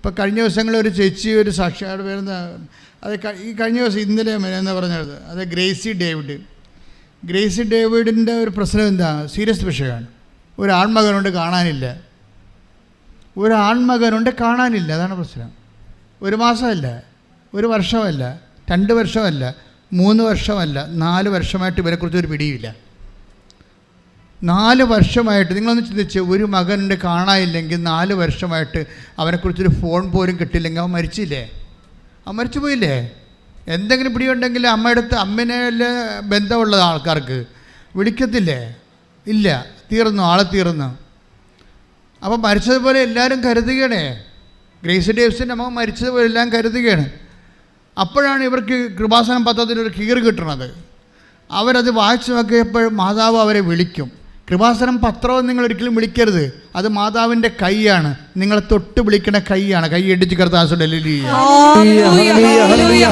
ഇപ്പോൾ കഴിഞ്ഞ ദിവസങ്ങളിൽ ഒരു ചേച്ചി ഒരു സാക്ഷിയുടെ വരുന്ന അത് ഈ കഴിഞ്ഞ ദിവസം ഇന്നലെ എന്ന് പറഞ്ഞത്? അത് ഗ്രേസി ഡേവിഡ്. ഗ്രേസി ഡേവിഡിന്റെ ഒരു പ്രശ്നം എന്താ? സീരിയസ് വിഷയമാണ്. ഒരു ആൺമകനുണ്ട് കാണാനില്ല. ഒരു ആൺമകനുണ്ട് കാണാനില്ല. അതാണ് പ്രശ്നം. ഒരു മാസമല്ല. ഒരു വർഷമല്ല. രണ്ട് വർഷമല്ല. മൂന്ന് വർഷമല്ല. നാല് വർഷമായിട്ട് ഇവരെക്കുറിച്ച് ഒരു പിടിയില്ല നാല് വർഷമായിട്ട് നിങ്ങളൊന്ന് ചിന്തിച്ച് ഒരു മകനുണ്ട് കാണാനില്ലെങ്കിൽ നാല് വർഷമായിട്ട് അവനെക്കുറിച്ചൊരു ഫോൺ പോലും കിട്ടിയില്ലെങ്കിൽ അവൻ മരിച്ചില്ലേ? അവൻ മരിച്ചു പോയില്ലേ? എന്തെങ്കിലും പിടിയുണ്ടെങ്കിൽ അമ്മയുടെ അടുത്ത് അമ്മനെ ബന്ധമുള്ളത് ബന്ധമുള്ള ആൾക്കാർക്ക്? വിളിക്കത്തില്ലേ? ഇല്ല. തീർന്നു. ആളെ തീർന്നു. അപ്പോൾ മരിച്ചതുപോലെ എല്ലാവരും കരുതുകയാണേ. ഗ്രേസ് ഡേവ്സിന്റെ അമ്മ മരിച്ചതുപോലെ എല്ലാം കരുതുകയാണ്. അപ്പോഴാണ് ഇവർക്ക് കൃപാസനം പത്രത്തിൽ ഒരു കീറ് കിട്ടുന്നത്. അവരത് വായിച്ചു നോക്കിയപ്പോൾ മാതാവ് അവരെ വിളിക്കും. കൃപാസനം പത്രവും നിങ്ങൾ ഒരിക്കലും വിളിക്കരുത്. അത് മാതാവിന്റെ കൈയാണ്. നിങ്ങളെ തൊട്ട് വിളിക്കണ കൈയാണ്. കൈ ഇടിച്ച് കർത്താസ് ഡൽഹി ഹല്ലേലൂയ,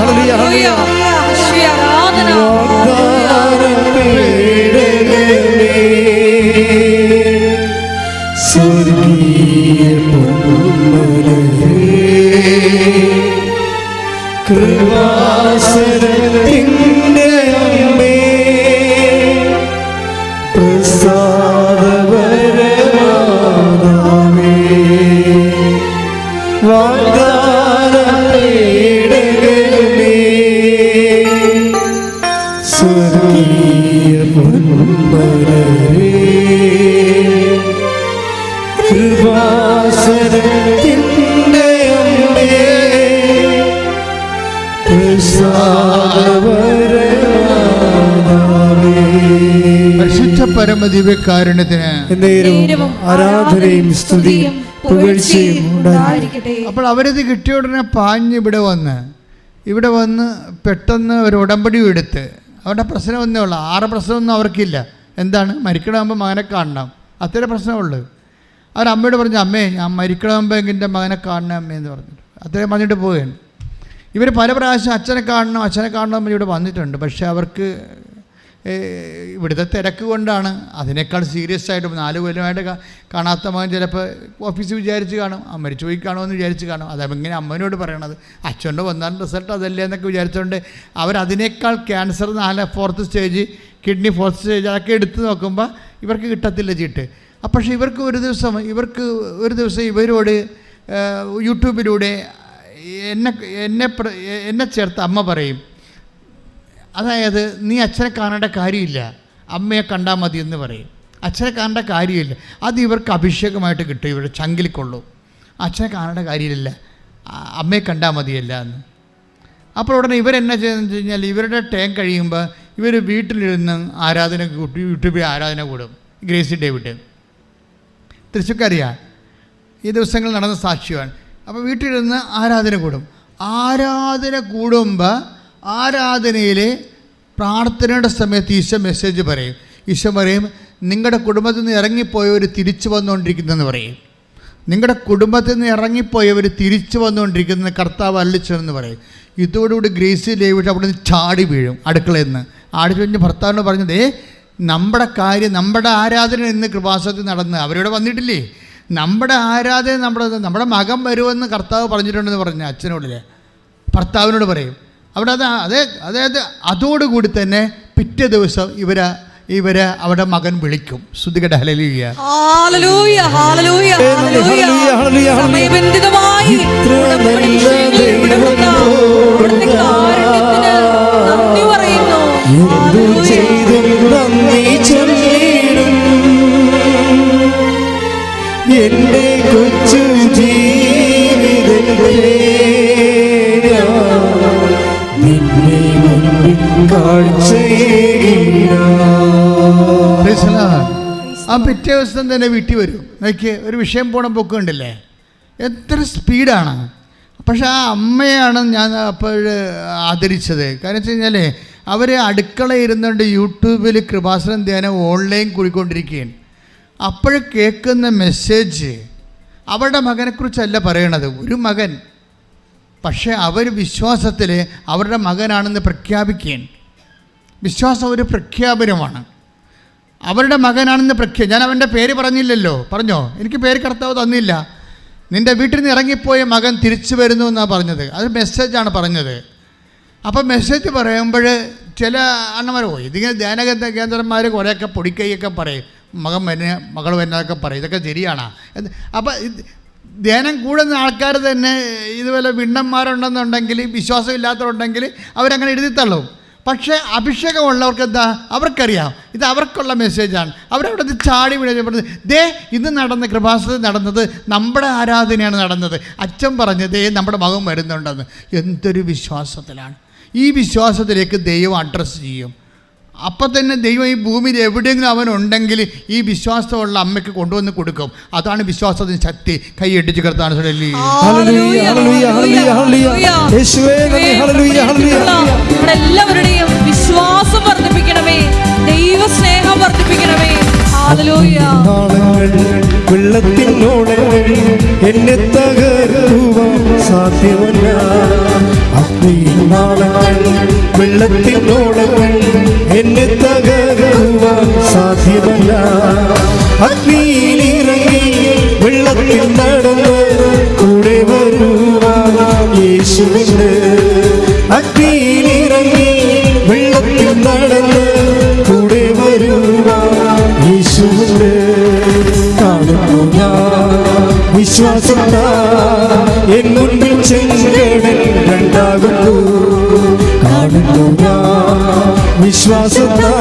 കൃപാസനത്തിന്റെ അമ്മേ പരിശുദ്ധ പരമദിവ്യകാരുണ്യത്തിന് ആരാധനയും സ്തുതിയും പുകഴ്ചയും അപ്പോൾ അവരത് കിട്ടിയ ഉടനെ പാഞ്ഞ് ഇവിടെ വന്ന് ഇവിടെ വന്ന് പെട്ടെന്ന് ഒരു ഉടമ്പടി എടുത്ത് അവരുടെ പ്രശ്നം ഒന്നേ ഉള്ളൂ. ആറ് പ്രശ്നമൊന്നും അവർക്കില്ല. എന്താണ്? മരിക്കണമാകുമ്പോൾ മകനെ കാണണം. അത്ര പ്രശ്നമുള്ളൂ. അവർ അമ്മയോട് പറഞ്ഞു അമ്മേ ഞാൻ മരിക്കണമാകുമ്പോൾ എന്റെ മകനെ കാണണം അമ്മേ എന്ന് പറഞ്ഞിട്ട് അത്രയും പറഞ്ഞിട്ട് പോവുകയാണ്. ഇവർ പല പ്രാവശ്യം അച്ഛനെ കാണണം അച്ഛനെ കാണണം എന്ന് ഇവിടെ വന്നിട്ടുണ്ട്. പക്ഷേ അവർക്ക് ഇവിടുത്തെ തിരക്ക് കൊണ്ടാണ്. അതിനേക്കാൾ സീരിയസ് ആയിട്ട് നാല് കൊല്ലമായിട്ട് കാണാത്ത മകൻ ചിലപ്പോൾ ഓഫീസിൽ വിചാരിച്ച് കാണും മരിച്ചു പോയി കാണുമെന്ന് വിചാരിച്ച് കാണും. അതങ്ങനെ അമ്മനോട് പറയണത്. അച്ഛന്റെ വന്നാൽ റിസൾട്ട് അതല്ലേ എന്നൊക്കെ വിചാരിച്ചുകൊണ്ട് അവരതിനേക്കാൾ ക്യാൻസർ നാല് fourth stage kidney fourth stage അതൊക്കെ എടുത്ത് നോക്കുമ്പോൾ ഇവർക്ക് കിട്ടത്തില്ല ചീട്ട്. പക്ഷേ ഇവർക്ക് ഒരു ദിവസം ഇവർക്ക് ഒരു ദിവസം ഇവരോട് യൂട്യൂബിലൂടെ എന്നെ എന്നെ എന്നെ ചേർത്ത് അമ്മ പറയും അതായത് നീ അച്ഛനെ കാണേണ്ട കാര്യമില്ല അമ്മയെ കണ്ടാൽ മതി എന്ന് പറയും. അച്ഛനെ കാണേണ്ട കാര്യമില്ല. അത് ഇവർക്ക് അഭിഷേകമായിട്ട് കിട്ടും ഇവരുടെ ചങ്കിലിക്കൊള്ളൂ അച്ഛനെ കാണേണ്ട കാര്യമില്ല അമ്മയെ കണ്ടാൽ മതിയല്ല എന്ന്. അപ്പോൾ ഉടനെ ഇവരെന്നാ വെച്ച് കഴിഞ്ഞാൽ ഇവരുടെ ടേം കഴിയുമ്പോൾ ഇവർ വീട്ടിലിരുന്ന് ആരാധന യൂട്യൂബിൽ ആരാധന കൂടും ഗ്രേസി ഡേവിഡ്. തൃശ്ശൂർക്കറിയാം ഈ ദിവസങ്ങൾ നടന്ന സാക്ഷിയാണ്. അപ്പോൾ വീട്ടിലിരുന്ന് ആരാധന കൂടും. ആരാധന കൂടുമ്പോൾ ആരാധനയിൽ പ്രാർത്ഥനയുടെ സമയത്ത് ഈശോ മെസ്സേജ് പറയും. ഈശോ പറയും നിങ്ങളുടെ കുടുംബത്തിൽ നിന്ന് ഇറങ്ങിപ്പോയവർ തിരിച്ചു വന്നുകൊണ്ടിരിക്കുന്നതെന്ന് പറയും. നിങ്ങളുടെ കുടുംബത്തിൽ നിന്ന് ഇറങ്ങിപ്പോയവർ തിരിച്ചു വന്നുകൊണ്ടിരിക്കുന്ന കർത്താവ് അല്ലിച്ചെന്ന് പറയും. ഇതോടുകൂടി ഗ്രേസി ലേവിട്ട് അവിടെ നിന്ന് ചാടി വീഴും അടുക്കളയിൽ നിന്ന്. ആടി കഴിഞ്ഞ് ഭർത്താവിനോട് പറഞ്ഞത് ഏ നമ്മുടെ കാര്യം നമ്മുടെ ആരാധന ഇന്ന് കൃപാസനത്തിൽ നടന്ന്. അവരിവിടെ വന്നിട്ടില്ലേ? നമ്മുടെ ആരാധന നമ്മുടെ നമ്മുടെ മകൻ വരുമെന്ന് കർത്താവ് പറഞ്ഞിട്ടുണ്ടെന്ന് പറഞ്ഞു അച്ഛനോടില്ലേ? ഭർത്താവിനോട് പറയും. അവിടെ അത് അതേ അതായത് അതോടുകൂടി തന്നെ പിറ്റേ ദിവസം ഇവർ ഇവരെ അവിടെ മകൻ വിളിക്കും. ശ്രുതികട ഹലലിയ ആ പിറ്റേ ദിവസം തന്നെ വീട്ടിൽ വരും. നോക്കിയേ ഒരു വിഷയം പോണ പൊക്കം ഉണ്ടല്ലേ എത്ര സ്പീഡാണ്. പക്ഷെ ആ അമ്മയാണ് ഞാൻ അപ്പോൾ ആദരിച്ചത്. കാരണം വെച്ച് കഴിഞ്ഞാൽ അവർ അടുക്കള ഇരുന്നുകൊണ്ട് യൂട്യൂബിൽ കൃപാസനം ധ്യാനം ഓൺലൈൻ കൂടിക്കൊണ്ടിരിക്കുകയാണ്. അപ്പോൾ കേൾക്കുന്ന മെസ്സേജ് അവരുടെ മകനെക്കുറിച്ചല്ല പറയണത്. ഒരു മകൻ. പക്ഷേ അവർ വിശ്വാസത്തിൽ അവരുടെ മകനാണെന്ന് പ്രഖ്യാപിക്കുകയാണ്. വിശ്വാസം ഒരു പ്രഖ്യാപനമാണ്. അവരുടെ മകനാണെന്ന് പ്രഖ്യ ഞാൻ അവന്റെ പേര് പറഞ്ഞില്ലല്ലോ. പറഞ്ഞോ? എനിക്ക് പേര് കർത്താവ് തന്നില്ല. നിന്റെ വീട്ടിൽ നിന്ന് ഇറങ്ങിപ്പോയ മകൻ തിരിച്ചു വരുന്നു എന്നാണ് പറഞ്ഞത്. അത് മെസ്സേജാണ് പറഞ്ഞത്. അപ്പോൾ മെസ്സേജ് പറയുമ്പോൾ ചില അണ്ണന്മാർ പോയി. ഇതിങ്ങനെ ധ്യാനകേന്ദ്ര കേന്ദ്രന്മാർ കുറേയൊക്കെ പൊടിക്കൈയൊക്കെ പറയും. മകൻ വരുന്ന മകൾ വരുന്നതൊക്കെ പറയും. ഇതൊക്കെ ശരിയാണോ? അപ്പോൾ അപ്പം ധ്യാനം കൂടുന്ന ആൾക്കാർ തന്നെ ഇതുപോലെ വിണ്ണന്മാരുണ്ടെന്നുണ്ടെങ്കിൽ വിശ്വാസം ഇല്ലാത്തവരുണ്ടെങ്കിൽ അവരങ്ങനെ എഴുതി തള്ളും പക്ഷേ അഭിഷേകമുള്ളവർക്ക് എന്താ അവർക്കറിയാം. ഇത് അവർക്കുള്ള മെസ്സേജാണ് അവരവിടെ നിന്ന് ചാടി പറഞ്ഞത് ദേ ഇന്ന് നടന്ന കൃപാസനത്തിൽ നടന്നത് നമ്മുടെ ആരാധനയാണ് നടന്നത്. അച്ഛൻ പറഞ്ഞത് ദേ നമ്മുടെ മകൻ വരുന്നുണ്ടെന്ന്. എന്തൊരു വിശ്വാസത്തിലാണ്. ഈ വിശ്വാസത്തിലേക്ക് ദൈവം അഡ്രസ്സ് ചെയ്യും. അപ്പം തന്നെ ദൈവം ഈ ഭൂമിയിൽ എവിടെയെങ്കിലും അവനുണ്ടെങ്കിൽ ഈ വിശ്വാസമുള്ള അമ്മയ്ക്ക് കൊണ്ടുവന്ന് കൊടുക്കും. അതാണ് വിശ്വാസത്തിന് ശക്തി. കൈയടിച്ച് കിടത്താണ് സുരല്ലി ഹല്ലേലൂയ, ഹല്ലേലൂയ, ഹല്ലേലൂയ, ഹല്ലേലൂയ. യേശുവേ ഹല്ലേലൂയ, ഹല്ലേലൂയ. നമ്മുടെ എല്ലാവരുടെയും വിശ്വാസം വർദ്ധിപ്പിക്കണമേ. ദൈവ സ്നേഹം വർദ്ധിപ്പിക്കണമേ ഹാലലൂയ നാളങ്ങൾ വെള്ളത്തിനോളങ്ങൾ എന്നെ സാധ്യമല്ല. അഗ്നിയിൻ നാളങ്ങൾ വെള്ളത്തിനോളങ്ങൾ എന്നെ തകരുവാൻ സാധ്യമല്ല. അഗ്നിയിലിറങ്ങി വെള്ളത്തിൽ നടന്ന് വിശ്വാസത്താ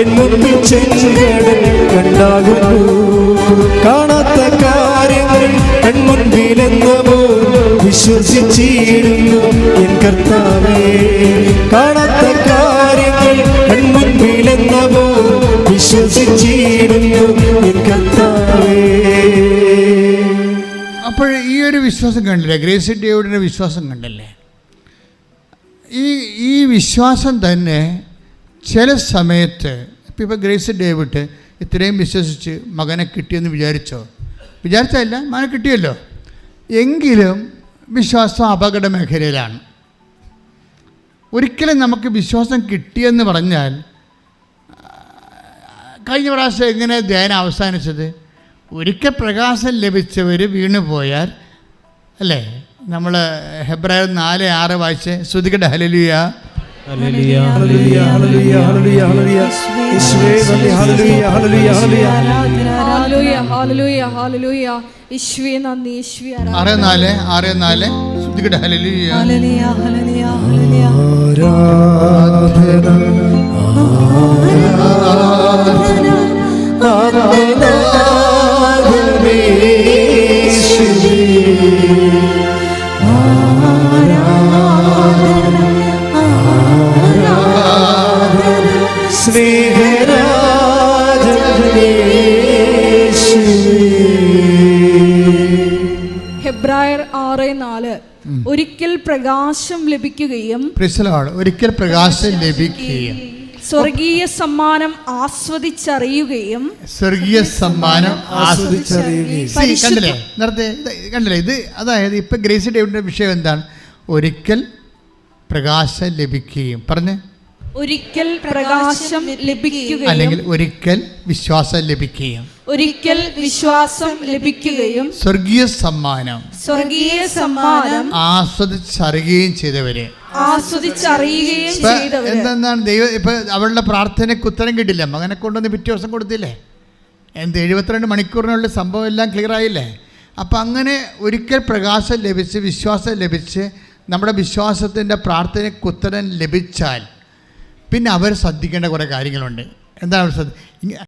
എൻ മുൻപിൽ ചെങ്കടൽ രണ്ടാകുന്നു കാണാത്ത കാര്യങ്ങൾ കൺമുൻപിലെന്നവോ വിശ്വസിച്ചിരുന്നു എൻ കർത്താവേ. കാണാത്ത കാര്യങ്ങൾ കൺമുൻപിലെന്നവോ വിശ്വസിച്ചിരുന്നു എൻ കർത്താവേ. അപ്പോൾ ഈ ഒരു വിശ്വാസം കണ്ടില്ലേ? ഗ്രേസ് ഡേവിഡിന്റെ വിശ്വാസം കണ്ടില്ലേ? ഈ ഈ വിശ്വാസം തന്നെ ചില സമയത്ത് ഇപ്പം ഇപ്പം ഗ്രേസ് ഡേ വിട്ട് ഇത്രയും വിശ്വസിച്ച് മകനെ കിട്ടിയെന്ന് വിചാരിച്ചോ? വിചാരിച്ചല്ല മകനെ കിട്ടിയല്ലോ. എങ്കിലും വിശ്വാസം അപകട മേഖലയിലാണ്. ഒരിക്കലും നമുക്ക് വിശ്വാസം കിട്ടിയെന്ന് പറഞ്ഞാൽ കഴിഞ്ഞ പ്രാവശ്യം എങ്ങനെ ധ്യാനം അവസാനിച്ചത്? ഒരിക്കൽ പ്രകാശം ലഭിച്ചവർ വീണുപോയാൽ അല്ലേ? നമ്മൾ ഹെബ്രായർ നാല് ആറ് വായിച്ച് ശ്രുതിക്കട്ടെ. ഹലലിയ ആരാധന. ആറ് നാല് ആറ് നാല് ശ്രുതികട ഹലലിയ ഹല്ലേലൂയ ആരാധന ആരാധന പ്രകാശം ലഭിക്കുകയും പ്രിസലാണ് ഒരിക്കൽ പ്രകാശം ലഭിക്കുകയും സ്വർഗീയ സമ്മാനം ആസ്വദിച്ചറിയുകയും സ്വർഗീയ സമ്മാനം ആസ്വദിച്ചറിയുകയും. കണ്ടില്ലേ? നേരത്തെ ഇത് കണ്ടില്ലേ? ഇത് അതായത് ഇപ്പം ഗ്രേസി ഡേവിഡിന്റെ വിഷയം എന്താണ്? ഒരിക്കൽ പ്രകാശം ലഭിക്കുകയും. പറഞ്ഞേ. ഒരിക്കൽ പ്രകാശം ലഭിക്കുകയും അല്ലെങ്കിൽ ഒരിക്കൽ വിശ്വാസം ലഭിക്കുകയും. ഒരിക്കൽ വിശ്വാസം ലഭിക്കുകയും സ്വർഗീയ സമ്മാനം. സ്വർഗീയ സമ്മാനം ആസ്വദിച്ചറിയുകയും ചെയ്തവര്. ആസ്വദിച്ചറിയുകയും ചെയ്തവര്. എന്തെന്നാണ് ദൈവം ഇപ്പൊ അവളുടെ പ്രാർത്ഥനയ്ക്ക് ഉത്തരം കിട്ടില്ല. മകനെ കൊണ്ടുവന്ന് പിറ്റേ ദിവസം കൊടുത്തില്ലേ? എന്ത് എഴുപത്തിരണ്ട് മണിക്കൂറിനുള്ള സംഭവം എല്ലാം ക്ലിയർ ആയില്ലേ? അപ്പം അങ്ങനെ ഒരിക്കൽ പ്രകാശം ലഭിച്ച് വിശ്വാസം ലഭിച്ച് നമ്മുടെ വിശ്വാസത്തിന്റെ പ്രാർത്ഥനയ്ക്ക് ഉത്തരം ലഭിച്ചാൽ പിന്നെ അവർ ശ്രദ്ധിക്കേണ്ട കുറേ കാര്യങ്ങളുണ്ട്. എന്താണ് ശ്രദ്ധ